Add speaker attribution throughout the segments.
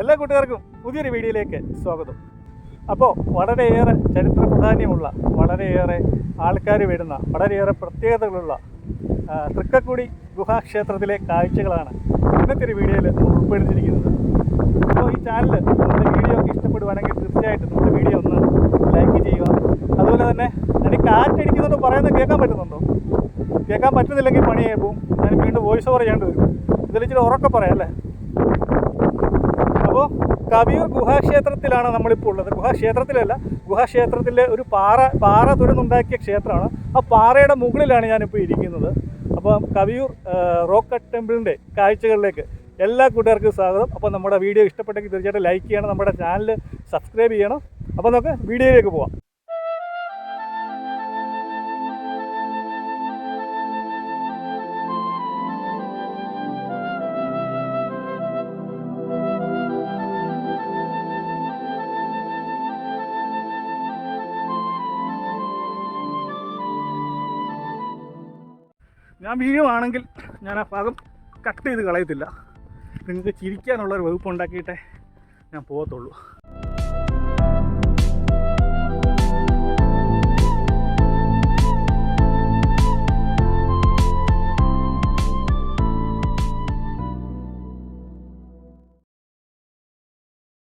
Speaker 1: എല്ലാ കൂട്ടുകാർക്കും പുതിയൊരു വീഡിയോയിലേക്ക് സ്വാഗതം. അപ്പോൾ വളരെയേറെ ചരിത്ര പ്രാധാന്യമുള്ള വളരെയേറെ ആൾക്കാർ വരുന്ന വളരെയേറെ പ്രത്യേകതകളുള്ള തൃക്കക്കുടി ഗുഹാക്ഷേത്രത്തിലെ കാഴ്ചകളാണ് ഇന്നത്തെ ഒരു വീഡിയോയിൽ ഉൾപ്പെടുത്തിയിരിക്കുന്നത്. അപ്പോൾ ഈ ചാനൽ നമ്മുടെ വീഡിയോ ഇഷ്ടപ്പെടുവാണെങ്കിൽ തീർച്ചയായിട്ടും നമ്മുടെ വീഡിയോ ഒന്ന് ലൈക്ക് ചെയ്യുക. അതുപോലെ തന്നെ എനിക്ക് കാറ്റടിക്കുന്നുണ്ട് പറയുന്നത് കേൾക്കാൻ പറ്റുന്നുണ്ടോ? കേൾക്കാൻ പറ്റുന്നില്ലെങ്കിൽ പണിയായി പോവും ഞാൻ വീണ്ടും വോയിസ് ഓവർ ചെയ്യേണ്ടി വരും. ഇതിൽ ഇച്ചിരി ഉറക്കെ പറയാം അല്ലേ? അപ്പോൾ കവിയൂർ ഗുഹാക്ഷേത്രത്തിലാണ് നമ്മളിപ്പോൾ ഉള്ളത്. ഗുഹാക്ഷേത്രത്തിലല്ല ഗുഹാക്ഷേത്രത്തിലെ ഒരു പാറ പാറ തുരന്നുണ്ടാക്കിയ ക്ഷേത്രമാണ്. ആ പാറയുടെ മുകളിലാണ് ഞാനിപ്പോൾ ഇരിക്കുന്നത്. അപ്പം കവിയൂർ റോക്ക് കട്ട് ടെമ്പിളിന്റെ കാഴ്ചകളിലേക്ക് എല്ലാ കൂട്ടുകാർക്കും സ്വാഗതം. അപ്പോൾ നമ്മുടെ വീഡിയോ ഇഷ്ടപ്പെട്ടെങ്കിൽ തീർച്ചയായിട്ടും ലൈക്ക് ചെയ്യണം നമ്മുടെ ചാനൽ സബ്സ്ക്രൈബ് ചെയ്യണം. അപ്പോൾ നമുക്ക് വീഡിയോയിലേക്ക് പോവാം. ഞാൻ വീഡിയോ ആണെങ്കിൽ ഞാൻ ആ ഭാഗം കട്ട് ചെയ്ത് കളയത്തില്ല. നിങ്ങൾക്ക് ചിരിക്കാനുള്ളൊരു വകുപ്പ് ഉണ്ടാക്കിയിട്ടേ ഞാൻ പോകത്തുള്ളൂ.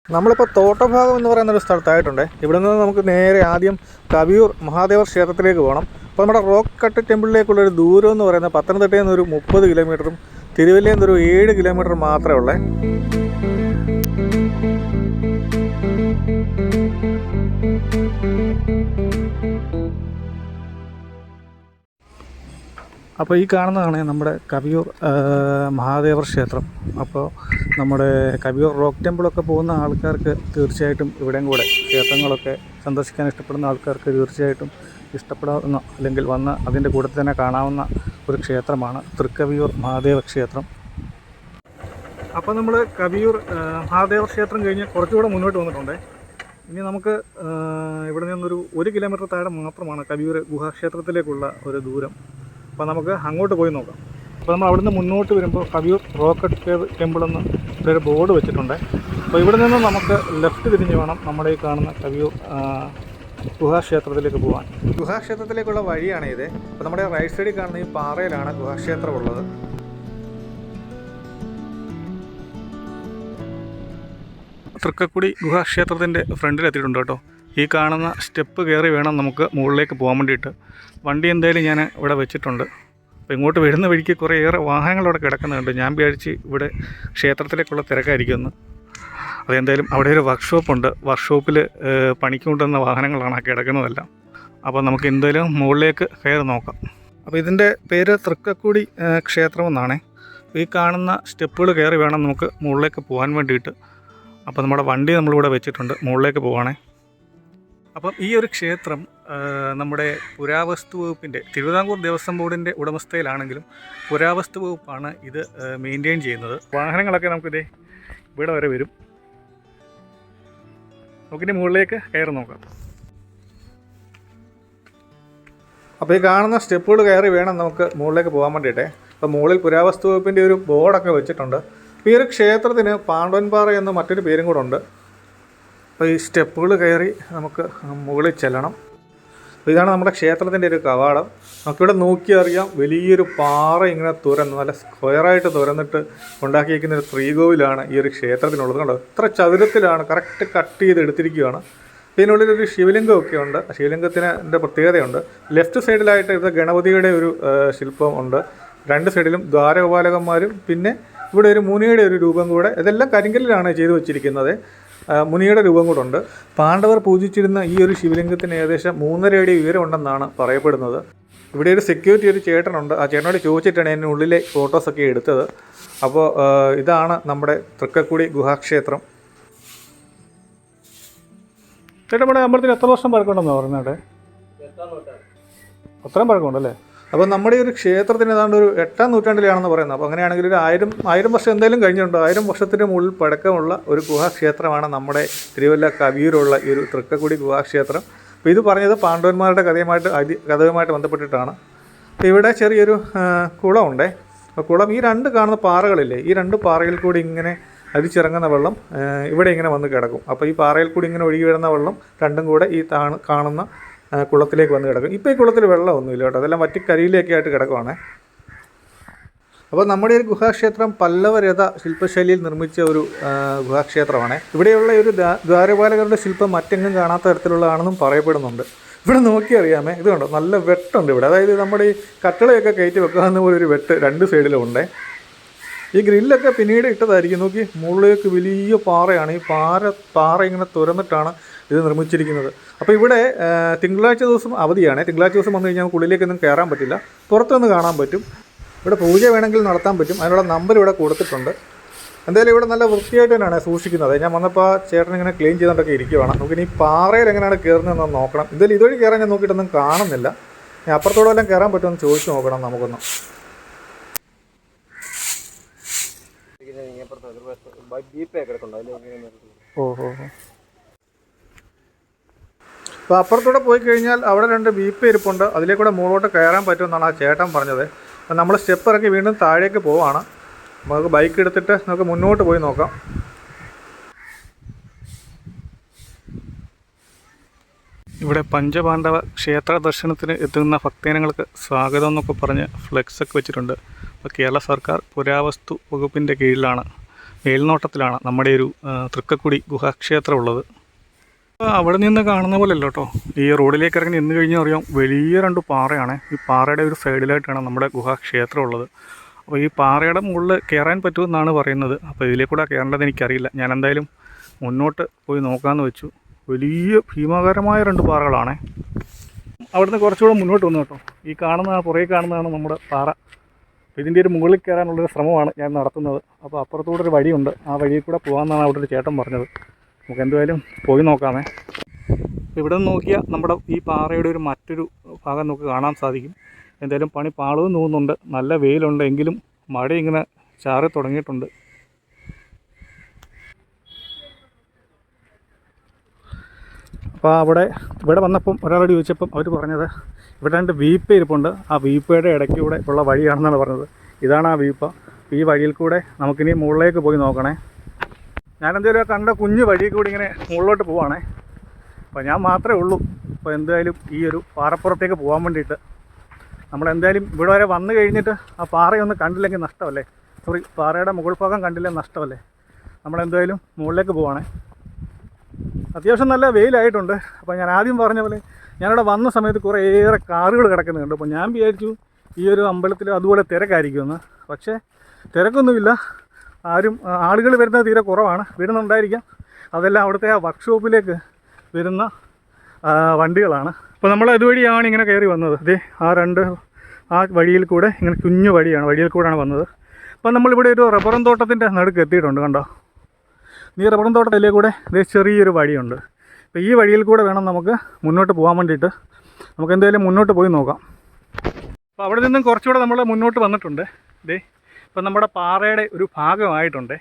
Speaker 1: നമ്മളിപ്പോൾ തോട്ടഭാഗം എന്ന് പറയുന്ന ഒരു സ്ഥലത്തായിട്ടുണ്ട്. ഇവിടെ നിന്ന് നമുക്ക് നേരെ ആദ്യം കവിയൂർ മഹാദേവർ ക്ഷേത്രത്തിലേക്ക് പോകണം അപ്പോൾ നമ്മുടെ റോക്ക് കട്ട് ടെമ്പിളിലേക്കുള്ളൊരു ദൂരം എന്ന് പറയുന്നത് പത്തനംതിട്ടയിൽ നിന്ന് ഒരു മുപ്പത് കിലോമീറ്ററും തിരുവല്ലയിൽ നിന്ന് ഒരു ഏഴ് കിലോമീറ്റർ മാത്രമേ ഉള്ളേ. അപ്പോൾ ഈ കാണുന്നതാണ് നമ്മുടെ കവിയൂർ മഹാദേവർ ക്ഷേത്രം. അപ്പോൾ നമ്മുടെ കവിയൂർ റോക്ക് ടെമ്പിളൊക്കെ പോകുന്ന ആൾക്കാർക്ക് തീർച്ചയായിട്ടും ഇവിടെയും കൂടെ ക്ഷേത്രങ്ങളൊക്കെ സന്ദർശിക്കാൻ ഇഷ്ടപ്പെടുന്ന ആൾക്കാർക്ക് തീർച്ചയായിട്ടും ഇഷ്ടപ്പെടാവുന്ന അല്ലെങ്കിൽ വന്ന് അതിന്റെ കൂടെ തന്നെ കാണാവുന്ന ഒരു ക്ഷേത്രമാണ് തൃക്കവിയൂർ മഹാദേവ ക്ഷേത്രം. അപ്പോൾ നമ്മൾ കവിയൂർ മഹാദേവ ക്ഷേത്രം കഴിഞ്ഞ് കുറച്ചുകൂടെ മുന്നോട്ട് വന്നിട്ടുണ്ട്. ഇനി നമുക്ക് ഇവിടെ നിന്നൊരു ഒരു കിലോമീറ്റർ താഴെ മാത്രമാണ് കവിയൂർ ഗുഹാക്ഷേത്രത്തിലേക്കുള്ള ഒരു ദൂരം. അപ്പോൾ നമുക്ക് അങ്ങോട്ട് പോയി നോക്കാം. അപ്പോൾ നമ്മൾ അവിടുന്ന് മുന്നോട്ട് വരുമ്പോൾ കവിയൂർ റോക്കറ്റ് കേവ് ടെമ്പിൾ എന്ന് ഒരു ബോർഡ് വെച്ചിട്ടുണ്ട്. അപ്പോൾ ഇവിടെ നിന്ന് നമുക്ക് ലെഫ്റ്റ് തിരിഞ്ഞ് വേണം നമ്മുടെ ഈ കാണുന്ന കവിയൂർ ഗുഹാക്ഷേത്രത്തിലേക്ക് പോകാൻ ഗുഹാക്ഷേത്രത്തിലേക്കുള്ള വഴിയാണ് ഇത്. അപ്പോൾ നമ്മുടെ റൈറ്റ് സൈഡിൽ കാണുന്ന ഈ പാറയിലാണ് ഗുഹാക്ഷേത്രം ഉള്ളത്. തൃക്കക്കുടി ഗുഹാക്ഷേത്രത്തിന്റെ ഫ്രണ്ടിലെത്തിയിട്ടുണ്ട് കേട്ടോ. ഈ കാണുന്ന സ്റ്റെപ്പ് കയറി വേണം നമുക്ക് മുകളിലേക്ക് പോകാൻ വേണ്ടിയിട്ട്. വണ്ടി എന്തായാലും ഞാൻ ഇവിടെ വെച്ചിട്ടുണ്ട്. അപ്പോൾ ഇങ്ങോട്ട് വരുന്ന വഴിക്ക് കുറേയേറെ വാഹനങ്ങൾ അവിടെ കിടക്കുന്നുണ്ട്. ഞാൻ വിചാരിച്ച് ഇവിടെ ക്ഷേത്രത്തിലേക്കുള്ള തിരക്കായിരിക്കുമെന്ന്. അതെന്തായാലും അവിടെ ഒരു വർക്ക്ഷോപ്പ് ഉണ്ട്. വർക്ക്ഷോപ്പിൽ പണിക്ക് കൊണ്ടുവന്ന വാഹനങ്ങളാണ് കിടക്കുന്നതെല്ലാം. അപ്പോൾ നമുക്ക് എന്തായാലും മുകളിലേക്ക് കയറി നോക്കാം. അപ്പോൾ ഇതിന്റെ പേര് തൃക്കക്കുടി ക്ഷേത്രം എന്നാണേ. ഈ കാണുന്ന സ്റ്റെപ്പുകൾ കയറി വേണം നമുക്ക് മുകളിലേക്ക് പോകാൻ വേണ്ടിയിട്ട്. അപ്പോൾ നമ്മുടെ വണ്ടി നമ്മളിവിടെ വെച്ചിട്ടുണ്ട് മുകളിലേക്ക് പോവാണേ. അപ്പം ഈ ഒരു ക്ഷേത്രം നമ്മുടെ പുരാവസ്തു വകുപ്പിന്റെ തിരുവിതാംകൂർ ദേവസ്വം ബോർഡിന്റെ ഉടമസ്ഥയിലാണെങ്കിലും പുരാവസ്തു വകുപ്പാണ് ഇത് മെയിന്റെയിൻ ചെയ്യുന്നത്. വാഹനങ്ങളൊക്കെ നമുക്കിതേ ഇവിടെ വരെ വരും. നമുക്കിനി മുകളിലേക്ക് കയറി നോക്കാം. അപ്പോൾ ഈ കാണുന്ന സ്റ്റെപ്പുകൾ കയറി വേണം നമുക്ക് മുകളിലേക്ക് പോകാൻ വേണ്ടിയിട്ടേ. അപ്പോൾ മുകളിൽ പുരാവസ്തു വകുപ്പിന്റെ ഒരു ബോർഡൊക്കെ വെച്ചിട്ടുണ്ട്. അപ്പോൾ ഈ ഒരു ക്ഷേത്രത്തിന് പാണ്ഡവൻപാറ എന്ന മറ്റൊരു പേരും കൂടെ ഉണ്ട്. അപ്പോൾ ഈ സ്റ്റെപ്പുകൾ കയറി നമുക്ക് മുകളിൽ ചെല്ലണം. ഇതാണ് നമ്മുടെ ക്ഷേത്രത്തിന്റെ ഒരു കവാടം. നമുക്കിവിടെ നോക്കിയറിയാം വലിയൊരു പാറ ഇങ്ങനെ തുരന്ന് നല്ല സ്ക്വയറായിട്ട് തുരന്നിട്ട് ഉണ്ടാക്കിയിരിക്കുന്ന ഒരു ശ്രീകോവിലാണ് ഈ ഒരു ക്ഷേത്രത്തിനുള്ളത് കണ്ടോ? ഇത്ര ചതുരത്തിലാണ് കറക്റ്റ് കട്ട് ചെയ്ത് എടുത്തിരിക്കുകയാണ്. ഇതിനുള്ളിൽ ഒരു ശിവലിംഗമൊക്കെ ഉണ്ട്. ശിവലിംഗത്തിന്റെ പ്രത്യേകതയുണ്ട്. ലെഫ്റ്റ് സൈഡിലായിട്ട് ഇവിടെ ഗണപതിയുടെ ഒരു ശില്പം ഉണ്ട്. രണ്ട് സൈഡിലും ദ്വാരപാലകന്മാരും പിന്നെ ഇവിടെ ഒരു മുനിയുടെ ഒരു രൂപം കൂടെ. ഇതെല്ലാം കരിങ്കല്ലിലാണ് ചെയ്തു വെച്ചിരിക്കുന്നത്. മുനിയുടെ രൂപം കൂടെ ഉണ്ട്. പാണ്ഡവർ പൂജിച്ചിരുന്ന ഈ ഒരു ശിവലിംഗത്തിന് ഏകദേശം മൂന്നര അടി ഉയരമുണ്ടെന്നാണ് പറയപ്പെടുന്നത്. ഇവിടെ ഒരു സെക്യൂരിറ്റി ഒരു ചേട്ടനുണ്ട്. ആ ചേട്ടനോട് ചോദിച്ചിട്ടാണ് എന്റെ ഉള്ളിലെ ഫോട്ടോസൊക്കെ എടുത്തത്. അപ്പോൾ ഇതാണ് നമ്മുടെ തൃക്കക്കുടി ഗുഹാക്ഷേത്രം. ചേട്ടാ ഇവിടെ അമ്പലത്തിൽ എത്ര വർഷം പഴക്കമുണ്ടെന്നാണ് പറയുന്നത് അത്രയും പഴക്കമുണ്ടല്ലേ? അപ്പോൾ നമ്മുടെ ഈ ഒരു ക്ഷേത്രത്തിന് ഏതാണ്ട് ഒരു എട്ടാം നൂറ്റാണ്ടിലാണെന്ന് പറയുന്നത്. അപ്പോൾ അങ്ങനെയാണെങ്കിൽ ഒരു ആയിരം ആയിരം വർഷം എന്തായാലും കഴിഞ്ഞിട്ടുണ്ട്? ആയിരം വർഷത്തിന് മുകളിൽ പടക്കമുള്ള ഒരു ഗുഹാക്ഷേത്രമാണ് നമ്മുടെ തിരുവല്ല കവിയൂരുള്ള ഈ ഒരു തൃക്കക്കുടി ഗുഹാക്ഷേത്രം. അപ്പോൾ ഇത് പറഞ്ഞത് പാണ്ഡവന്മാരുടെ കഥയുമായിട്ട് അതി കഥയുമായിട്ട് ബന്ധപ്പെട്ടിട്ടാണ്. അപ്പോൾ ഇവിടെ ചെറിയൊരു കുളമുണ്ടേ. അപ്പോൾ കുളം ഈ രണ്ട് കാണുന്ന പാറകളില്ലേ ഈ രണ്ട് പാറയിൽ കൂടി ഇങ്ങനെ അരിച്ചിറങ്ങുന്ന വെള്ളം ഇവിടെ ഇങ്ങനെ വന്ന് കിടക്കും. അപ്പോൾ ഈ പാറയിൽ കൂടി ഇങ്ങനെ ഒഴുകി വരുന്ന വെള്ളം രണ്ടും കൂടെ ഈ കാണുന്ന കുളത്തിലേക്ക് വന്ന് കിടക്കും. ഇപ്പോൾ ഈ കുളത്തിൽ വെള്ളമൊന്നുമില്ല കേട്ടോ. അതെല്ലാം വറ്റി കരിയിലേക്ക് ആയിട്ട് കിടക്കുവാണ്. അപ്പോൾ നമ്മുടെ ഒരു ഗുഹാക്ഷേത്രം പല്ലവരഥ ശില്പശൈലിയിൽ നിർമ്മിച്ച ഒരു ഗുഹാക്ഷേത്രമാണ്. ഇവിടെയുള്ള ഒരു ദ്വാരപാലകരുടെ ശില്പം മറ്റെങ്ങും കാണാത്ത തരത്തിലുള്ളതാണെന്നും പറയപ്പെടുന്നുണ്ട്. ഇവിടെ നോക്കിയറിയാമേ ഇത് കണ്ടോ? നല്ല വെട്ടുണ്ട് ഇവിടെ. അതായത് നമ്മുടെ ഈ കട്ടളയൊക്കെ കയറ്റി വെക്കാവുന്ന പോലെ ഒരു വെട്ട് രണ്ട് സൈഡിലുണ്ട് ഈ ഗ്രില്ലൊക്കെ പിന്നീട് ഇട്ടതായിരിക്കും. നോക്കി മുകളിലേക്ക് വലിയ പാറയാണ്. ഈ പാറ പാറ ഇങ്ങനെ തുറന്നിട്ടാണ് ഇത് നിർമ്മിച്ചിരിക്കുന്നത്. അപ്പോൾ ഇവിടെ തിങ്കളാഴ്ച ദിവസം അവധിയാണ്. തിങ്കളാഴ്ച ദിവസം വന്നു കഴിഞ്ഞാൽ ഉള്ളിലേക്കൊന്നും കയറാൻ പറ്റില്ല. പുറത്തുനിന്ന് കാണാൻ പറ്റും. ഇവിടെ പൂജ വേണമെങ്കിൽ നടത്താൻ പറ്റും. അതിനുള്ള നമ്പർ ഇവിടെ കൊടുത്തിട്ടുണ്ട്. എന്തായാലും ഇവിടെ നല്ല വൃത്തിയായിട്ട് തന്നെയാണ് സൂക്ഷിക്കുന്നത്. ഞാൻ വന്നപ്പോൾ ചേട്ടൻ ഇങ്ങനെ ക്ലീൻ ചെയ്തുകൊണ്ടൊക്കെ ഇരിക്കുവാണ്. നമുക്ക് ഇനി പാറയിൽ എങ്ങനെയാണ് കയറുന്നതെന്ന് നോക്കണം. എന്തായാലും ഇതുവഴി കയറാൻ ഞാൻ നോക്കിയിട്ടൊന്നും കാണുന്നില്ല. ഞാൻ അപ്പുറത്തോടെ എല്ലാം കയറാൻ പറ്റുമെന്ന് ചോദിച്ചു നോക്കണം നമുക്കൊന്ന്. ഓ ഓ ഓ അപ്പോൾ അപ്പുറത്തൂടെ പോയി കഴിഞ്ഞാൽ അവിടെ രണ്ട് വീപ്പ് ഇരിപ്പുണ്ട്. അതിലേക്കൂടെ മുകളോട്ട് കയറാൻ പറ്റുമെന്നാണ് ആ ചേട്ടൻ പറഞ്ഞത്. അപ്പോൾ നമ്മൾ സ്റ്റെപ്പ് ഇറക്കി വീണ്ടും താഴേക്ക് പോവാണ്. നമുക്ക് ബൈക്ക് എടുത്തിട്ട് നമുക്ക് മുന്നോട്ട് പോയി നോക്കാം. ഇവിടെ പഞ്ചപാണ്ഡവ ക്ഷേത്ര ദർശനത്തിന് എത്തുന്ന ഭക്തജനങ്ങൾക്ക് സ്വാഗതം എന്നൊക്കെ പറഞ്ഞ് ഫ്ലെക്സ് ഒക്കെ വെച്ചിട്ടുണ്ട്. അപ്പോൾ കേരള സർക്കാർ പുരാവസ്തു വകുപ്പിന്റെ കീഴിലാണ് മേൽനോട്ടത്തിലാണ് നമ്മുടെ ഒരു തൃക്കക്കുടി ഗുഹാക്ഷേത്രം ഉള്ളത് അവിടെ നിന്ന് കാണുന്ന പോലെ കേട്ടോ. ഈ റോഡിലേക്ക് ഇറങ്ങി നിന്ന് കഴിഞ്ഞാൽ അറിയാം വലിയ രണ്ട് പാറയാണ്. ഈ പാറയുടെ ഒരു സൈഡിലായിട്ടാണ് നമ്മുടെ ഗുഹാക്ഷേത്രം ഉള്ളത് അപ്പോൾ ഈ പാറയുടെ മുകളിൽ കയറാൻ പറ്റുമെന്നാണ് പറയുന്നത്. അപ്പോൾ ഇതിലേക്കൂടെ കയറേണ്ടത് എനിക്കറിയില്ല. ഞാൻ എന്തായാലും മുന്നോട്ട് പോയി നോക്കാമെന്ന് വെച്ചു. വലിയ ഭീമാകാരമായ രണ്ട് പാറകളാണ്. അവിടുന്ന് കുറച്ചുകൂടെ മുന്നോട്ട് വന്നു കേട്ടോ. ഈ കാണുന്ന പുറകെ കാണുന്നതാണ് നമ്മുടെ പാറ. ഇതിന്റെ ഒരു മുകളിൽ കയറാനുള്ളൊരു ശ്രമമാണ് ഞാൻ നടത്തുന്നത്. അപ്പോൾ അപ്പുറത്തൂടെ ഒരു വഴിയുണ്ട്. ആ വഴിയിൽ കൂടെ പോകാമെന്നാണ് അവിടെ ഒരു ചേട്ടൻ പറഞ്ഞത്. നമുക്ക് എന്തായാലും പോയി നോക്കാമേ. ഇവിടെ നിന്ന് നോക്കിയാൽ നമ്മുടെ ഈ പാറയുടെ ഒരു മറ്റൊരു ഭാഗം നമുക്ക് കാണാൻ സാധിക്കും. എന്തായാലും പണി പാളവും തോന്നുന്നുണ്ട് നല്ല വെയിലുണ്ട്. എങ്കിലും മഴ ഇങ്ങനെ ചാറി തുടങ്ങിയിട്ടുണ്ട്. അപ്പോൾ അവിടെ ഇവിടെ വന്നപ്പം ഒരാളോട് ചോദിച്ചപ്പം അവർ പറഞ്ഞത് ഇവിടെ രണ്ട് വീപ്പ ഇരിപ്പുണ്ട്. ആ വീപ്പയുടെ ഇടയ്ക്ക് കൂടെ ഉള്ള വഴിയാണെന്നാണ് പറഞ്ഞത്. ഇതാണ് ആ വീപ്പ. ഈ വഴിയിൽ കൂടെ നമുക്കിനി മുകളിലേക്ക് പോയി നോക്കണേ. ഞാനെന്തായാലും ആ കണ്ട കുഞ്ഞു വഴി കൂടി ഇങ്ങനെ മുകളിലോട്ട് പോവാണേ. അപ്പോൾ ഞാൻ മാത്രമേ ഉള്ളൂ. അപ്പോൾ എന്തായാലും ഈ ഒരു പാറപ്പുറത്തേക്ക് പോകാൻ വേണ്ടിയിട്ട്. നമ്മളെന്തായാലും ഇവിടെ വരെ വന്നു കഴിഞ്ഞിട്ട് ആ പാറയൊന്നും കണ്ടില്ലെങ്കിൽ നഷ്ടമല്ലേ? സോറി പാറയുടെ മുകൾ ഭാഗം കണ്ടില്ലെങ്കിൽ നഷ്ടമല്ലേ? നമ്മളെന്തായാലും മുകളിലേക്ക് പോവാണേ. അത്യാവശ്യം നല്ല വെയിലായിട്ടുണ്ട്. അപ്പോൾ ഞാൻ ആദ്യം പറഞ്ഞ പോലെ ഞാനിവിടെ വന്ന സമയത്ത് കുറേയേറെ കാറുകൾ കിടക്കുന്നുണ്ട്. അപ്പോൾ ഞാൻ വിചാരിച്ചു ഈ ഒരു അമ്പലത്തിൽ അതുപോലെ തിരക്കായിരിക്കുമെന്ന്. പക്ഷേ തിരക്കൊന്നുമില്ല. ആരും ആളുകൾ വരുന്നത് തീരെ കുറവാണ്. വരുന്നുണ്ടായിരിക്കാം. അതെല്ലാം അവിടുത്തെ ആ വർക്ക്ഷോപ്പിലേക്ക് വരുന്ന വണ്ടികളാണ്. അപ്പോൾ നമ്മൾ അതുവഴിയാണ് ഇങ്ങനെ കയറി വന്നത്. അതെ ആ രണ്ട് ആ വഴിയിൽ കൂടെ ഇങ്ങനെ കുഞ്ഞു വഴിയാണ് വഴിയിൽ കൂടെയാണ് വന്നത്. അപ്പോൾ നമ്മളിവിടെ ഒരു റബ്ബറും തോട്ടത്തിന്റെ നടുക്ക് എത്തിയിട്ടുണ്ട് കണ്ടോ? ഈ റബ്ബറും തോട്ടത്തിലേ കൂടെ ഇതേ ചെറിയൊരു വഴിയുണ്ട്. അപ്പോൾ ഈ വഴിയിൽ കൂടെ വേണം നമുക്ക് മുന്നോട്ട് പോകാൻ വേണ്ടിയിട്ട്. നമുക്ക് എന്തായാലും മുന്നോട്ട് പോയി നോക്കാം. അപ്പോൾ അവിടെ നിന്നും കുറച്ചുകൂടെ നമ്മൾ മുന്നോട്ട് വന്നിട്ടുണ്ട്. ഇതേ ഇപ്പം നമ്മുടെ പാറയുടെ ഒരു ഭാഗമായിട്ടുണ്ട്.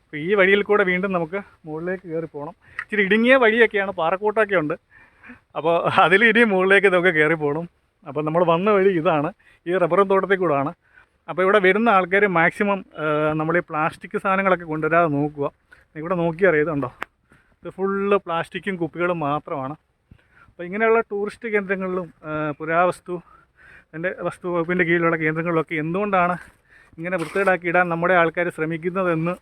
Speaker 1: അപ്പോൾ ഈ വഴിയിൽ കൂടെ വീണ്ടും നമുക്ക് മുകളിലേക്ക് കയറി പോകണം. ഇച്ചിരി ഇടുങ്ങിയ വഴിയൊക്കെയാണ് പാറക്കൂട്ടൊക്കെ ഉണ്ട്. അപ്പോൾ അതിൽ ഇനി മുകളിലേക്ക് നമുക്ക് കയറി പോകണം. അപ്പോൾ നമ്മൾ വന്ന വഴി ഇതാണ്. ഈ റബ്ബറും തോട്ടത്തിൽ കൂടാണ് അപ്പോൾ ഇവിടെ വരുന്ന ആൾക്കാർ മാക്സിമം നമ്മൾ ഈ പ്ലാസ്റ്റിക് സാധനങ്ങളൊക്കെ കൊണ്ടുവരാതെ നോക്കുക. ഇവിടെ നോക്കി അറിയുന്നുണ്ടോ ഇത് ഫുള്ള് പ്ലാസ്റ്റിക്കും കുപ്പികളും മാത്രമാണ്. അപ്പോൾ ഇങ്ങനെയുള്ള ടൂറിസ്റ്റ് കേന്ദ്രങ്ങളിലും പുരാവസ്തു എന്റെ വസ്തു വകുപ്പിന്റെ കീഴിലുള്ള കേന്ദ്രങ്ങളിലൊക്കെ എന്തുകൊണ്ടാണ് ഇങ്ങനെ വൃത്തികേടാക്കി ഇടാൻ നമ്മുടെ ആൾക്കാർ ശ്രമിക്കുന്നതെന്ന്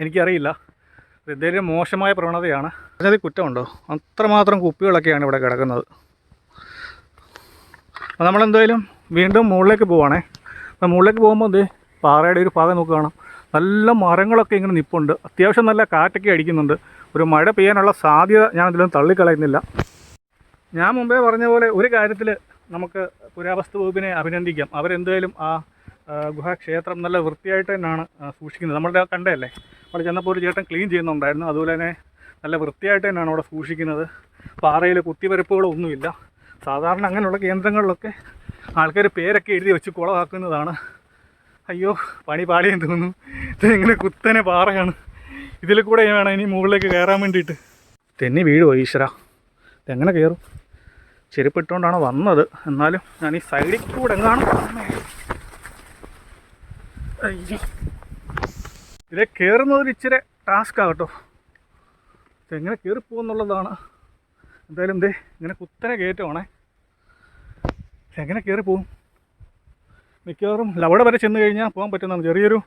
Speaker 1: എനിക്കറിയില്ല. എന്തെങ്കിലും മോശമായ പ്രവണതയാണ്. അതിനകത്ത് കുറ്റമുണ്ടോ? അത്രമാത്രം കുപ്പികളൊക്കെയാണ് ഇവിടെ കിടക്കുന്നത്. അപ്പോൾ നമ്മളെന്തായാലും വീണ്ടും മുകളിലേക്ക് പോവാണേ. അപ്പോൾ മുകളിലേക്ക് പോകുമ്പോൾ ദേ പാറയുടെ ഒരു ഭാഗം നമുക്ക് കാണാം. നല്ല മരങ്ങളൊക്കെ ഇങ്ങനെ നിപ്പുണ്ട്. അത്യാവശ്യം നല്ല കാറ്റൊക്കെ അടിക്കുന്നുണ്ട്. ഒരു മഴ പെയ്യാനുള്ള സാധ്യത ഞാൻ അതിലൊന്നും തള്ളിക്കളയുന്നില്ല. ഞാൻ മുമ്പേ പറഞ്ഞ പോലെ ഒരു കാര്യത്തിൽ നമുക്ക് പുരാവസ്തു വകുപ്പിനെ അഭിനന്ദിക്കാം. അവരെന്തായാലും ആ, ഗുഹാക്ഷേത്രം നല്ല വൃത്തിയായിട്ട് തന്നെയാണ് സൂക്ഷിക്കുന്നത്. നമ്മളുടെ കണ്ടതല്ലേ? അവിടെ ചെന്നപ്പോൾ ഒരു ചേട്ടൻ ക്ലീൻ ചെയ്യുന്നുണ്ടായിരുന്നു. അതുപോലെ തന്നെ നല്ല വൃത്തിയായിട്ട് തന്നെയാണ് അവിടെ സൂക്ഷിക്കുന്നത്. പാറയിൽ കുത്തിവരപ്പുകളൊന്നുമില്ല. സാധാരണ അങ്ങനെയുള്ള കേന്ദ്രങ്ങളിലൊക്കെ ആൾക്കാർ പേരൊക്കെ എഴുതി വെച്ച് കുളമാക്കുന്നതാണ്. അയ്യോ പണി പാളിയെന്ന് തോന്നുന്നു. ഇത് ഇങ്ങനെ കുത്തനെ പാറയാണ്. ഇതിൽ കൂടെ വേണം ഇനി മുകളിലേക്ക് കയറാൻ വേണ്ടിയിട്ട്. തെന്നി വീഴുമോ ഈശ്വര. ഇതെങ്ങനെ കയറും? ചെരുപ്പിട്ടുകൊണ്ടാണ് വന്നത്. എന്നാലും ഞാൻ ഈ സൈഡിൽ കൂടെ എങ്ങാണ് ഇതിലെ കയറുന്നതൊരു ഇച്ചിരി ടാസ്ക്കാണ് കേട്ടോ. എങ്ങനെ കയറിപ്പോകുന്നുള്ളതാണ് എന്തായാലും എന്തേ ഇങ്ങനെ കുത്തനെ കയറ്റമാണേ. എങ്ങനെ കയറി പോകും. മിക്കവാറും അവിടെ വരെ ചെന്ന് കഴിഞ്ഞാൽ പോകാൻ പറ്റുന്നതാണ്. ചെറിയൊരു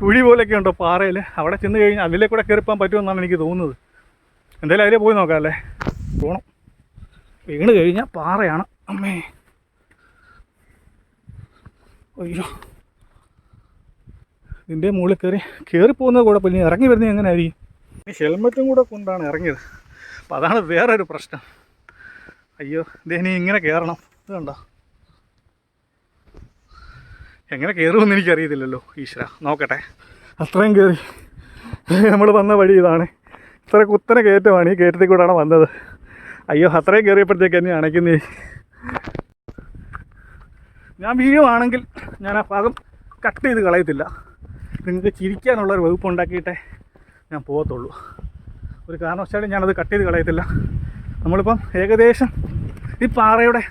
Speaker 1: കുഴി പോലെയൊക്കെ ഉണ്ടോ പാറയിൽ അവിടെ ചെന്ന് കഴിഞ്ഞാൽ അതിലെ കൂടെ കയറിപ്പോകാൻ പറ്റുമെന്നാണ് എനിക്ക് തോന്നുന്നത്. എന്തായാലും അതിലേ പോയി നോക്കാം അല്ലേ? പോകണം വീണ് കഴിഞ്ഞാൽ പാറയാണ്. അമ്മേ. അയ്യോ. ഇതിന്റെ മുകളിൽ കയറി കയറി പോകുന്നത് കൂടെ പിന്നെ ഇറങ്ങി വരുന്നത് എങ്ങനെ ആയിരിക്കും ഈ ഹെൽമെറ്റും കൂടെ കൊണ്ടാണ് ഇറങ്ങിയത്. അപ്പം അതാണ് വേറൊരു പ്രശ്നം. അയ്യോ ഇതേനി ഇങ്ങനെ കയറണം. ഇത് കണ്ടോ? എങ്ങനെ കയറുമെന്ന് എനിക്കറിയത്തില്ലല്ലോ ഈശ്വര. നോക്കട്ടെ. അത്രയും കയറി. നമ്മൾ വന്ന വഴി ഇതാണ്. ഇത്ര കുത്തനെ കയറ്റമാണ് ഈ കയറ്റത്തിൽ കൂടെയാണ് വന്നത്. അയ്യോ അത്രയും കയറിയപ്പോഴത്തേക്ക് എന്നെ അണയ്ക്കുന്നേ. ഞാൻ വീഴുവാണെങ്കിൽ ഞാൻ ആ ഭാഗം കട്ട് ചെയ്ത് കളയത്തില്ല. നിങ്ങൾക്ക് ചിരിക്കാനുള്ള ഒരു വകുപ്പ് ഉണ്ടാക്കിയിട്ടേ ഞാൻ പോകത്തുള്ളൂ. ഒരു കാരണവശാലും ഞാനത് കട്ട് ചെയ്ത് കളയത്തില്ല. നമ്മളിപ്പം ഏകദേശം ഈ പാറയുടെ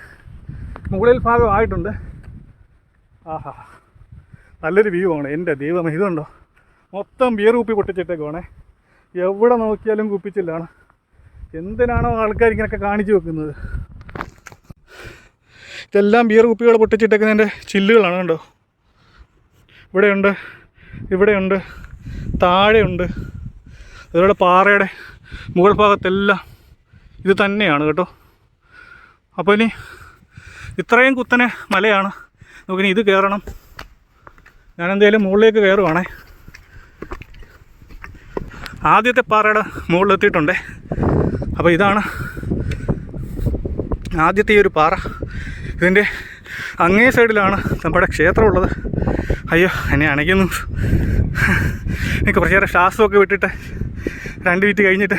Speaker 1: മുകളിൽ ഭാഗമായിട്ടുണ്ട് ആഹാ. നല്ലൊരു വ്യൂ ആണ്. എന്റെ ദൈവം ഇതുണ്ടോ? മൊത്തം ബിയർ കുപ്പി പൊട്ടിച്ചിട്ടേക്കുവാണേ. എവിടെ നോക്കിയാലും കുപ്പിച്ചില്ലാണ്. എന്തിനാണോ ആൾക്കാർ ഇങ്ങനെയൊക്കെ കാണിച്ചു വെക്കുന്നത്? ഇതെല്ലാം ബിയർ കുപ്പികൾ പൊട്ടിച്ചിട്ടേക്കുന്നതിന്റെ ചില്ലുകളാണ് കണ്ടോ? ഇവിടെയുണ്ട് ഇവിടെയുണ്ട് താഴെയുണ്ട്. അതുപോലെ പാറയുടെ മുകൾ ഭാഗത്തെല്ലാം ഇത് തന്നെയാണ് കേട്ടോ. അപ്പോൾ ഇനി ഇത്രയും കുത്തനെ മലയാണ്. നമുക്കിനി ഇത് കയറണം. ഞാൻ മുകളിലേക്ക് കയറുവാണേ. ആദ്യത്തെ പാറയുടെ മുകളിലെത്തിയിട്ടുണ്ടേ. അപ്പോൾ ഇതാണ് ആദ്യത്തെ ഈ ഒരു പാറ. ഇതിന്റെ അങ്ങേ സൈഡിലാണ് നമ്മുടെ ക്ഷേത്രമുള്ളത്. അയ്യോ എന്നെ അണയ്ക്കുന്നു. എനിക്ക് കുറച്ചേറെ ശ്വാസമൊക്കെ വിട്ടിട്ട് രണ്ട് മിനിറ്റ് കഴിഞ്ഞിട്ട്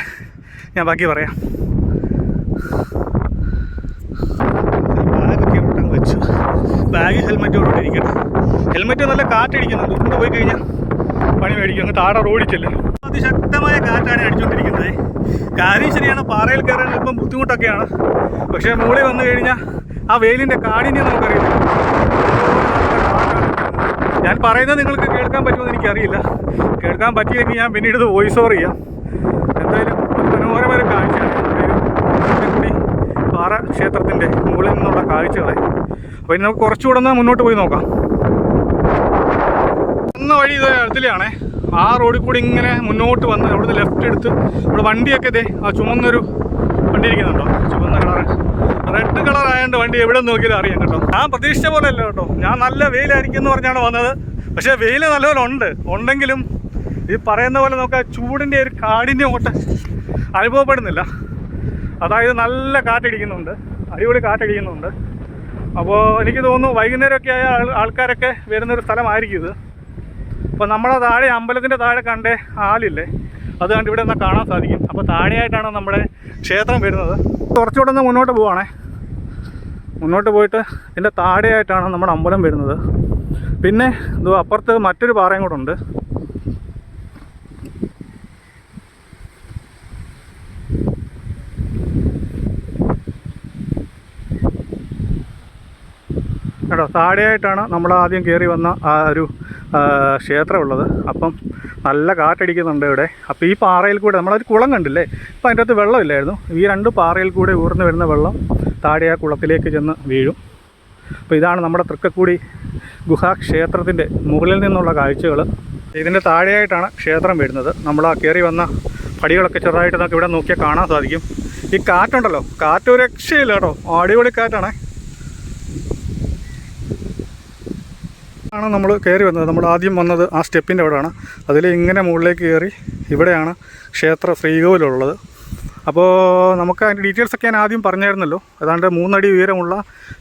Speaker 1: ഞാൻ ബാക്കി പറയാം. ബാഗൊക്കെ ഇവിടെ അങ്ങ് വെച്ചു. ബാഗ് ഹെൽമെറ്റോടുകൂടി ഇരിക്കട്ടെ. ഹെൽമെറ്റ് നല്ല കാറ്റടിക്കുന്നുണ്ട്. കൊണ്ട് പോയി കഴിഞ്ഞാൽ പണി മേടിക്കും. അങ്ങ് താഴെ റോഡിൽ ചെല്ലുന്നു. അതിശക്തമായ കാറ്റാണ് അടിച്ചുകൊണ്ടിരിക്കുന്നത്. കാര്യം ശരിയാണ് പാറയിൽ കയറാൻ അല്പം ബുദ്ധിമുട്ടൊക്കെയാണ്. പക്ഷേ മുകളിൽ വന്നു കഴിഞ്ഞാൽ ആ വെയിലിന്റെ കാഠിന്യം നമുക്കറിയില്ല. ഞാൻ പറയുന്നത് നിങ്ങൾക്ക് കേൾക്കാൻ പറ്റുമെന്ന് എനിക്കറിയില്ല. കേൾക്കാൻ പറ്റിയെങ്കിൽ ഞാൻ പിന്നീട് ഇത് വോയിസ് ഓവർ ചെയ്യാം. എന്തായാലും മനോഹരമായ കാഴ്ചയാണ് കൂടി പാറ ക്ഷേത്രത്തിന്റെ മുകളിൽ നിന്നുള്ള കാഴ്ചകളെ. അപ്പോൾ ഇനി നമുക്ക് കുറച്ചുകൂടെ ഒന്ന് മുന്നോട്ട് പോയി നോക്കാം. വന്ന വഴി ഇത് അടുത്തിലാണേ ആ റോഡിൽ കൂടി ഇങ്ങനെ മുന്നോട്ട് വന്ന് അവിടുന്ന് ലെഫ്റ്റ് എടുത്ത് ഇവിടെ വണ്ടിയൊക്കെ ഇതേ ആ ചുമന്നൊരു വണ്ടി ഇരിക്കുന്നുണ്ടോ? ചുമന്ന കളറ് റെഡ് കളർ ആയതുകൊണ്ട് വണ്ടി എവിടെ നോക്കിയാലും അറിയാം കേട്ടോ. ഞാൻ പ്രതീക്ഷിച്ച പോലെ അല്ല കേട്ടോ. ഞാൻ നല്ല വെയിലായിരിക്കും എന്ന് പറഞ്ഞാണ് വന്നത്. പക്ഷേ വെയിൽ നല്ലപോലെ ഉണ്ട്. ഉണ്ടെങ്കിലും ഈ പറയുന്ന പോലെ നമുക്ക് ചൂടിന്റെ ഒരു കാടിന്റെ അങ്ങോട്ട് അനുഭവപ്പെടുന്നില്ല. അതായത് നല്ല കാറ്റടിക്കുന്നുണ്ട്. അടിപൊളി കാറ്റടിക്കുന്നുണ്ട്. അപ്പോൾ എനിക്ക് തോന്നുന്നു വൈകുന്നേരമൊക്കെ ആയ ആൾ ആൾക്കാരൊക്കെ വരുന്നൊരു സ്ഥലമായിരിക്കും ഇത്. അപ്പോൾ നമ്മുടെ താഴെ അമ്പലത്തിന്റെ താഴെ കണ്ടേ ആലില്ലേ അത് കണ്ട് ഇവിടെ കാണാൻ സാധിക്കും. അപ്പോൾ താഴെയായിട്ടാണ് നമ്മുടെ ക്ഷേത്രം വരുന്നത്. കുറച്ചുകൂടെ ഒന്ന് മുന്നോട്ട് പോവാണേ. മുന്നോട്ട് പോയിട്ട് ഇതിന്റെ താഴെയായിട്ടാണ് നമ്മുടെ അമ്പലം വരുന്നത്. പിന്നെ ഇത് അപ്പുറത്ത് മറ്റൊരു പാറയും കൂടെ ഉണ്ട്. കേട്ടോ താഴെയായിട്ടാണ് നമ്മൾ ആദ്യം കയറി വന്ന ആ ഒരു ക്ഷേത്രമുള്ളത്. അപ്പം നല്ല കാറ്റടിക്കുന്നുണ്ട് ഇവിടെ. അപ്പോൾ ഈ പാറയിൽ കൂടെ നമ്മളൊരു കുളം കണ്ടില്ലേ? അപ്പം അതിന്റെ അകത്ത് വെള്ളമില്ലായിരുന്നു ഈ രണ്ട് പാറയിൽ കൂടെ ഊർന്ന് വരുന്ന വെള്ളം താഴെ ആ കുളത്തിലേക്ക് ചെന്ന് വീഴും. അപ്പോൾ ഇതാണ് നമ്മുടെ തൃക്കക്കൂടി ഗുഹാക്ഷേത്രത്തിന്റെ മുകളിൽ നിന്നുള്ള കാഴ്ചകൾ ഇതിന്റെ താഴെയായിട്ടാണ് ക്ഷേത്രം വരുന്നത്. നമ്മൾ ആ കയറി വന്ന പടികളൊക്കെ ചെറുതായിട്ട് നമുക്ക് ഇവിടെ നോക്കിയാൽ കാണാൻ സാധിക്കും. ഈ കാറ്റുണ്ടല്ലോ. കാറ്റ് ഒരു രക്ഷയില്ല കേട്ടോ. അടിപൊളി കാറ്റാണേ. ആണ് നമ്മൾ കയറി വന്നത്. നമ്മൾ ആദ്യം വന്നത് ആ സ്റ്റെപ്പിന്റെ അവിടെയാണ്. അതിൽ ഇങ്ങനെ മുകളിലേക്ക് കയറി ഇവിടെയാണ് ക്ഷേത്ര ശ്രീകോവിലുള്ളത്. അപ്പോൾ നമുക്ക് അതിന്റെ ഡീറ്റെയിൽസ് ഒക്കെ ഞാൻ ആദ്യം പറഞ്ഞായിരുന്നല്ലോ. ഏതാണ്ട് മൂന്നടി ഉയരമുള്ള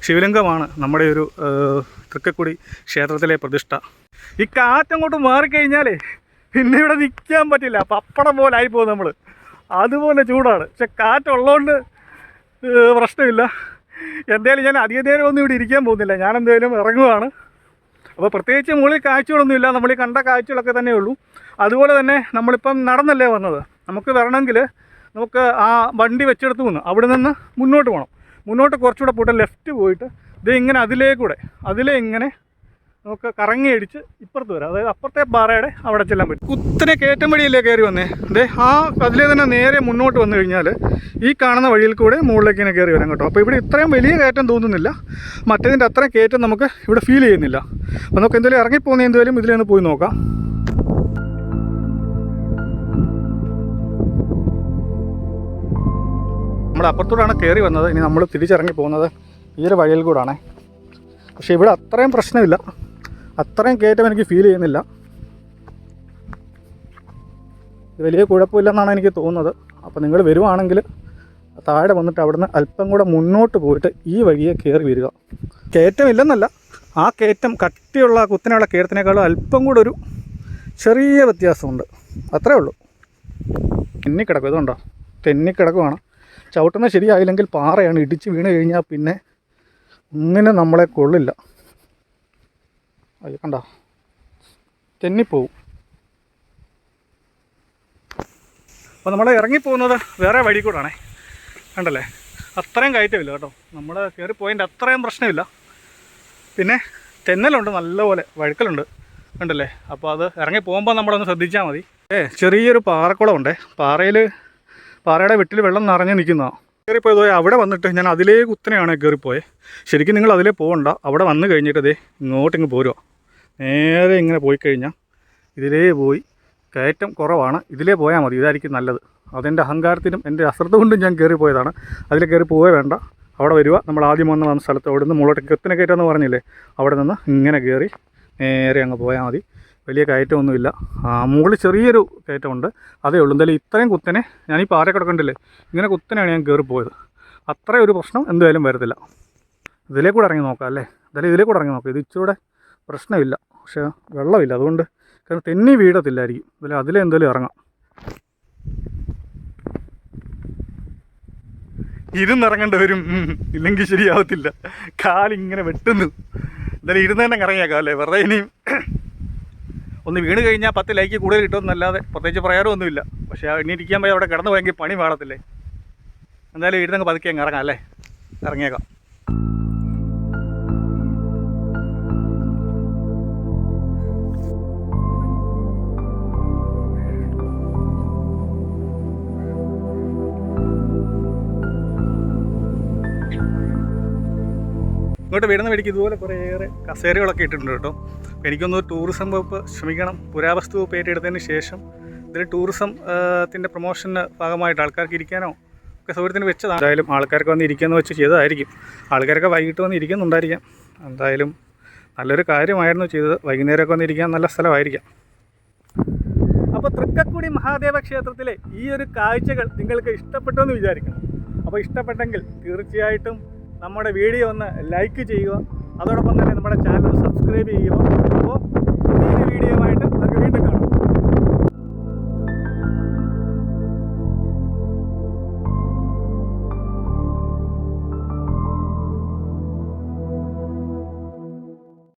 Speaker 1: ശിവലിംഗമാണ് നമ്മുടെ ഒരു തൃക്കക്കുടി ക്ഷേത്രത്തിലെ പ്രതിഷ്ഠ. ഈ കാറ്റങ്ങോട്ട് മാറിക്കഴിഞ്ഞാലേ പിന്നെ ഇവിടെ നിൽക്കാൻ പറ്റില്ല. പപ്പടം പോലെ ആയിപ്പോകും നമ്മൾ അതുപോലെ ചൂടാണ്. പക്ഷെ കാറ്റുള്ളതുകൊണ്ട് പ്രശ്നമില്ല. എന്തായാലും ഞാൻ അധിക നേരം ഒന്നും ഇവിടെ ഇരിക്കാൻ പോകുന്നില്ല. ഞാൻ എന്തായാലും ഇറങ്ങുവാണ്. അപ്പോൾ പ്രത്യേകിച്ച് മുകളിൽ കാഴ്ചകളൊന്നുമില്ല നമ്മൾ ഈ കണ്ട കാഴ്ചകളൊക്കെ തന്നെ ഉള്ളൂ. അതുപോലെ തന്നെ നമ്മളിപ്പം നടന്നല്ലേ വന്നത്? നമുക്ക് വരണമെങ്കിൽ നമുക്ക് ആ വണ്ടി വെച്ചെടുത്ത് നിന്ന് അവിടെ നിന്ന് മുന്നോട്ട് പോകണം മുന്നോട്ട് കുറച്ചുകൂടെ പോയിട്ട് ലെഫ്റ്റ് പോയിട്ട് ഇത് ഇങ്ങനെ അതിലേക്കൂടെ കൂടെ അതിലേ ഇങ്ങനെ നമുക്ക് കറങ്ങി അടിച്ച് ഇപ്പുറത്ത് വരാം. അതായത് അപ്പുറത്തെ പാറയുടെ അവിടെ ചെല്ലാൻ പറ്റും. കുത്തനെ വഴിയല്ലേ കയറി വന്നേ? അതെ ആ അതിലെ തന്നെ നേരെ മുന്നോട്ട് വന്നു കഴിഞ്ഞാൽ ഈ കാണുന്ന വഴിയിൽ കൂടെ മുകളിലേക്ക് ഇങ്ങനെ കയറി വരാം കേട്ടോ. അപ്പോൾ ഇവിടെ ഇത്രയും വലിയ കയറ്റം തോന്നുന്നില്ല. മറ്റേതിന്റെ അത്രയും കയറ്റം നമുക്ക് ഇവിടെ ഫീൽ ചെയ്യുന്നില്ല. അപ്പോൾ നമുക്ക് എന്തെങ്കിലും ഇറങ്ങിപ്പോകുന്ന എന്തെങ്കിലും ഇതിലൊന്ന് പോയി നോക്കാം. നമ്മൾ അപ്പുറത്തൂടാണ് കയറി വന്നത്. ഇനി നമ്മൾ തിരിച്ചിറങ്ങി പോകുന്നത് ഈ ഒരു വഴിയിൽ കൂടാണ്. പക്ഷേ ഇവിടെ അത്രയും പ്രശ്നമില്ല. അത്രയും കയറ്റം എനിക്ക് ഫീൽ ചെയ്യുന്നില്ല. വലിയ കുഴപ്പമില്ലെന്നാണ് എനിക്ക് തോന്നുന്നത്. അപ്പോൾ നിങ്ങൾ വരുവാണെങ്കിൽ താഴെ വന്നിട്ട് അവിടുന്ന് അല്പം കൂടെ മുന്നോട്ട് പോയിട്ട് ഈ വഴിയെ കയറി വരിക. കയറ്റമില്ലെന്നല്ല ആ കയറ്റം കട്ടിയുള്ള കുത്തിനുള്ള കയറ്റത്തിനേക്കാളും അല്പം കൂടെ ഒരു ചെറിയ വ്യത്യാസമുണ്ട്. അത്രേ ഉള്ളൂ. തെന്നിക്കിടക്കും ഇതുണ്ടോ? തെന്നിക്കിടക്കുവാണ്. ചവിട്ടുന്നത് ശരിയായില്ലെങ്കിൽ പാറയാണ് ഇടിച്ച് വീണ് കഴിഞ്ഞാൽ പിന്നെ ഒന്നിനും നമ്മളെ കൊള്ളില്ല. അത് കണ്ട? തെന്നിപ്പോവും. അപ്പോൾ നമ്മൾ ഇറങ്ങിപ്പോകുന്നത് വേറെ വഴി കൂടാണേ കണ്ടല്ലേ? അത്രയും കയറ്റമില്ല കേട്ടോ. നമ്മൾ കയറിപ്പോയതിന്റെ അത്രയും പ്രശ്നമില്ല. പിന്നെ തെന്നലുണ്ട് നല്ലപോലെ വഴുക്കലുണ്ട്. കണ്ടല്ലേ? അപ്പോൾ അത് ഇറങ്ങി പോകുമ്പോൾ നമ്മളൊന്ന് ശ്രദ്ധിച്ചാൽ മതി. ഏ ചെറിയൊരു പാറക്കുളമുണ്ട്. പാറയിൽ പാറയുടെ വെട്ടിൽ വെള്ളം നിറഞ്ഞ് നിൽക്കുന്നതാണ് കയറിപ്പോയത് അവിടെ വന്നിട്ട് ഞാൻ അതിലേ കുത്തനെയാണ് കയറിപ്പോയത് ശരിക്കും നിങ്ങൾ അതിലേ പോകണ്ട അവിടെ വന്നു കഴിഞ്ഞിട്ട് അതേ ഇങ്ങോട്ടിങ്ങ് പോരുക നേരെ ഇങ്ങനെ പോയി കഴിഞ്ഞാൽ ഇതിലേ പോയി. കയറ്റം കുറവാണ്. ഇതിലേ പോയാൽ മതി. ഇതായിരിക്കും നല്ലത്. അതെന്റെ അഹങ്കാരത്തിനും എന്റെ അശ്രദ്ധ കൊണ്ടും ഞാൻ കയറി പോയതാണ്. അതിൽ കയറി പോവേ വേണ്ട. അവിടെ വരിക നമ്മൾ ആദ്യം വന്ന് വന്ന സ്ഥലത്ത് അവിടെ നിന്ന് മുകളോട്ട് കെത്തിനെ കയറ്റാന്ന് പറഞ്ഞില്ലേ? അവിടെ നിന്ന് ഇങ്ങനെ കയറി നേരെ അങ്ങ് പോയാൽ മതി. വലിയ കയറ്റമൊന്നുമില്ല. മുകളിൽ ചെറിയൊരു കയറ്റമുണ്ട്. അതേ ഉള്ളൂ. എന്തായാലും ഇത്രയും കുത്തനെ ഞാൻ ഈ പാറ കിടക്കണ്ടില്ലേ ഇങ്ങനെ കുത്തനെയാണ് ഞാൻ കയറി പോയത്. അത്ര ഒരു പ്രശ്നം എന്തായാലും വരത്തില്ല. ഇതിലേ കൂടെ ഇറങ്ങി നോക്കാം അല്ലേ? എന്തായാലും ഇതിലേ കൂടെ ഇറങ്ങി നോക്കാം. ഇത് ഇച്ചിരൂടെ പ്രശ്നമില്ല. പക്ഷേ വെള്ളമില്ല. അതുകൊണ്ട് കാരണം തെന്നി വീഴത്തില്ലായിരിക്കും. അതിൽ അതിലെ എന്തായാലും ഇറങ്ങാം. ഇരുന്ന് ഇറങ്ങേണ്ടി വരും. ഇല്ലെങ്കിൽ ശരിയാവത്തില്ല. കാലിങ്ങനെ വെട്ടുന്നു. എന്തായാലും ഇരുന്ന് തന്നെ ഇറങ്ങിയേക്കാം അല്ലേ? വെറുതെ ഇനിയും ഒന്ന് വീണ് കഴിഞ്ഞാൽ പത്ത് ലൈക്ക് കൂടുതൽ കിട്ടുമെന്നല്ലാതെ പ്രത്യേകിച്ച് പറയാറൊന്നുമില്ല പക്ഷേ ആ എണ്ണീരിക്കാൻ പോയി അവിടെ കിടന്നു പോയെങ്കിൽ പണി വേണത്തില്ലേ എന്തായാലും ഇരുന്നങ്ങ് പതുക്കെ അങ്ങ് ഇറങ്ങാം അല്ലേ? ഇറങ്ങിയേക്കാം. ഇങ്ങോട്ട് വരുന്ന വഴിക്ക് ഇതുപോലെ കുറേയേറെ കസേരകളൊക്കെ ഇട്ടിട്ടുണ്ട് കേട്ടോ. എനിക്കൊന്ന് ടൂറിസം വകുപ്പ് ശ്രമിക്കണം. പുരാവസ്തു വകുപ്പ് ഏറ്റെടുത്തതിന് ശേഷം ഇതിൽ ടൂറിസം ത്തിന്റെ പ്രൊമോഷന് ഭാഗമായിട്ട് ആൾക്കാർക്ക് ഇരിക്കാനോ ഒക്കെ സൗകര്യത്തിന് വെച്ചതാണ്. എന്തായാലും ആൾക്കാർക്ക് വന്ന് ഇരിക്കുമെന്ന് വെച്ച് ചെയ്തതായിരിക്കും. ആൾക്കാരൊക്കെ വൈകിട്ട് വന്ന് ഇരിക്കുന്നുണ്ടായിരിക്കാം. എന്തായാലും നല്ലൊരു കാര്യമായിരുന്നു ചെയ്തത്. വൈകുന്നേരമൊക്കെ വന്ന് ഇരിക്കാൻ നല്ല സ്ഥലമായിരിക്കാം. അപ്പോൾ തൃക്കക്കുടി മഹാദേവ ക്ഷേത്രത്തിലെ ഈ ഒരു കാഴ്ചകൾ നിങ്ങൾക്ക് ഇഷ്ടപ്പെട്ടു എന്ന് വിചാരിക്കണം. അപ്പോൾ ഇഷ്ടപ്പെട്ടെങ്കിൽ തീർച്ചയായിട്ടും നമ്മുടെ വീഡിയോ ഒന്ന് ലൈക്ക് ചെയ്യുക. അതോടൊപ്പം തന്നെ നമ്മുടെ ചാനൽ സബ്സ്ക്രൈബ് ചെയ്യുക. അപ്പോൾ ഈ വീഡിയോ ആയിട്ട്